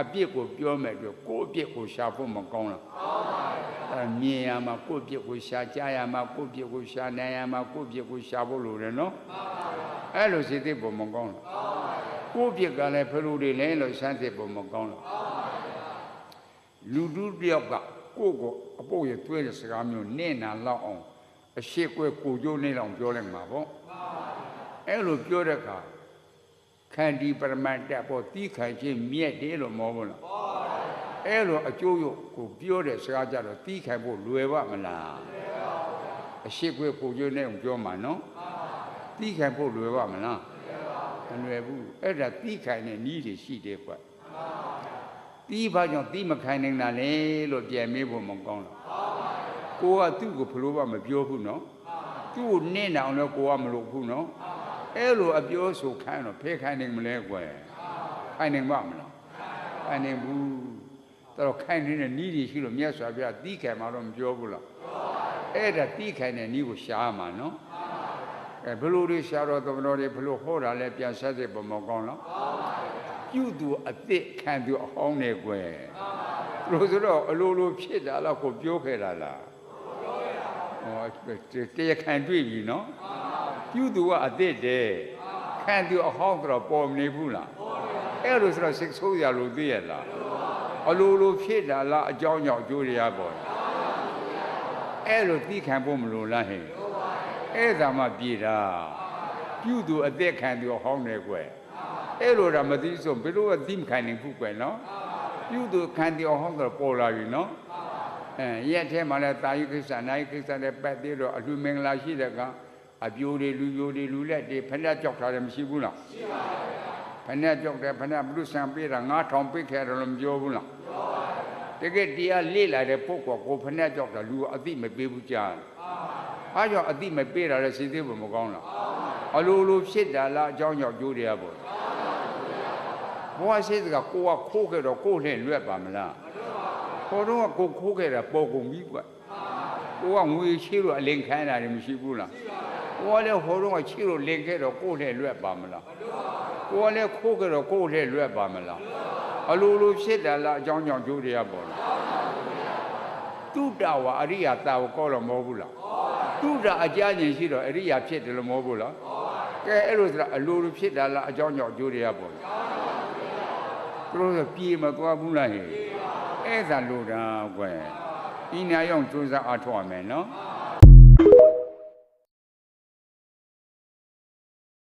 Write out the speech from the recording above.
အပြစ်ကိုပြောမယ်အတွက်ကိုယ့်အပြစ်ကိုရှာဖို့မကောင်းလားအဲမြင်ရမှာကိုယ့်အပြစ်ကိုရှာကြားရမှာကိုယ့်အပြစ်ကိုရှာနိုင်ရမှာကိုယ့်အပြစ်ကိုရှာဖို့လိုတယ်နော်အဲ့လိုစိတ်သိဖို့မကောင်းလားကိုယ့်အပြစ်ကလည်းဖလူတွေလဲလို့စမ်းသိဖို့မကောင်းလားလူတူတယောက်ကကိုယ့်ကိုအပုတ်ရသွဲတဲ့စကားမျိုးနဲ့နာလောက်အောင်အရှိကွဲကိုကြိုးနေလောက်ပြောလိုက်မှာပေါ့အဲ့လိုပြောတဲ့အခါ ခန္တီပရမတ်တက်ပေါ်တီးခံခြင်းမြက်တယ်လို့မောဘူးလားအဲ့လိုအကျိုးရုပ်ကိုပြောတဲ့စကားကြတော့တီးခံဖို့လွယ်ပါမလားအရှိခွေကိုကျိုးနဲ့ပြောမှာနော်တီးခံဖို့လွယ်ပါမလားမလွယ်ဘူးအဲ့ဒါတီးခံတဲ့နည်းတွေရှိတယ်ကွတီးဘာကြောင့်တီးမခံနိုင်တာလဲလို့ပြန်မေးဖို့မကောင်းလားကိုကသူ့ကိုဘလို့မှမပြောဘူးနော်သူ့ကိုနင့်အောင်လည်းကိုကမလုပ်ဘူးနော် အဲ့လိုအပြောဆိုခိုင်းတော့ဖေးခိုင်းနိုင်မလဲကွယ်ခိုင်းနိုင်ပါမလားခိုင်းနိုင်ဘူးတော့ခိုင်းနေတဲ့နီးတွေရှိလို့မြတ်စွာဘုရားတီးခံမှာတော့မပြောဘူးလားအဲ့ဒါတီးခံတဲ့နီးကိုရှားမှာနော်အဲဘလို့တွေရှားတော့သမတော်တွေဘလို့ဟောတာလဲပြန်ဆက်စစ်ပုံမကောင်းလားပြုသူအစ်စ်ခံသူအဟောင်းနေကွယ်လို့ဆိုတော့အလိုလိုဖြစ်တာတော့ကိုပြောခဲ့တာလားဟောတရားခံတွေ့ပြီနော် ပြုသူကအသစ်တယ်ခံသူအဟောင်းဆိုတော့ပေါ်မနေဘူးလားအဲ့လိုဆိုတော့စိတ်ဆိုးရလို့သိရလားအလိုလိုဖြစ်တာလားအကြောင်းကြောင့်အကျိုးတရားပေါ်တယ်အဲ့လိုသိခံဖို့မလိုလားဟဲ့အဲ့ဒါမှပြေတာပြုသူအသက်ခံသူအဟောင်းတယ်ကွယ်အဲ့လိုတော့မသိဆိုဘယ်လိုအသိမခံနိုင်ဘူးကွယ်နော်ပြုသူခံသူအဟောင်းဆိုတော့ပေါ်လာပြီနော်အဲရက်ထဲမှာလည်းတာယုကိစ္စနာယုကိစ္စနဲ့ပတ်သေးတော့အလှမင်္ဂလာရှိတဲ့က အပြိုတွေလူပြိုတွေလူလက်တွေဖက်နဲ့ကြောက်ထားတယ်မရှိဘူးလားရှိပါဘူးဖက်နဲ့ကြောက်တယ်ဖက်နဲ့ဘုရုဆံပေးတာ9000ပိတ်ခဲ့တယ်လို့မပြောဘူးလားပြောပါဘူးတကယ်တရားလေ့လာတဲ့ပုဂ္ဂိုလ်ကိုဖက်နဲ့ကြောက်တာလူအသိမပေးဘူးကြားတယ်အားကြောင့်အသိမပေးတာလည်းစိတ်သေးဖို့မကောင်းလားအလိုလိုဖြစ်တာလားအကြောင်းကြောင့်ကြိုးတရားပေါ့ဘဝရှိတဲ့ကကိုကခိုးခဲ့တော့ကိုနဲ့လွတ်ပါမလားခေါ်တော့ကိုခိုးခဲ့တာပေါ်ကုန်ပြီကွကိုကငွေရှိလို့အလင်ခံတာလည်းမရှိဘူးလား ကိုယ်လည်းဟိုတော့ချီလို့လင်ခဲ့တော့ကိုယ်လည်းလွတ်ပါမလားကိုယ်လည်းခိုးခဲ့တော့ကိုယ်လည်းလွတ်ပါမလားအလိုလိုဖြစ်တယ်လားအကြောင်းကြောင့်ကြိုးတရားပေါ်လားတုတ္တဝအရိယတာဝကောတော့မဟုတ်ဘူးလားတုတ္တအကြခြင်းရှိတော့အရိယဖြစ်တယ်လို့မဟုတ်ဘူးလားကဲအဲ့လိုဆိုတော့အလိုလိုဖြစ်တယ်လားအကြောင်းကြောင့်ကြိုးတရားပေါ်လားသူတို့ကပြေမသွားဘူးလားဟဲ့အဲ့ဒါလိုတာကွယ်ဤနာရောက်စူးစမ်းအားထုတ်ရမယ်နော်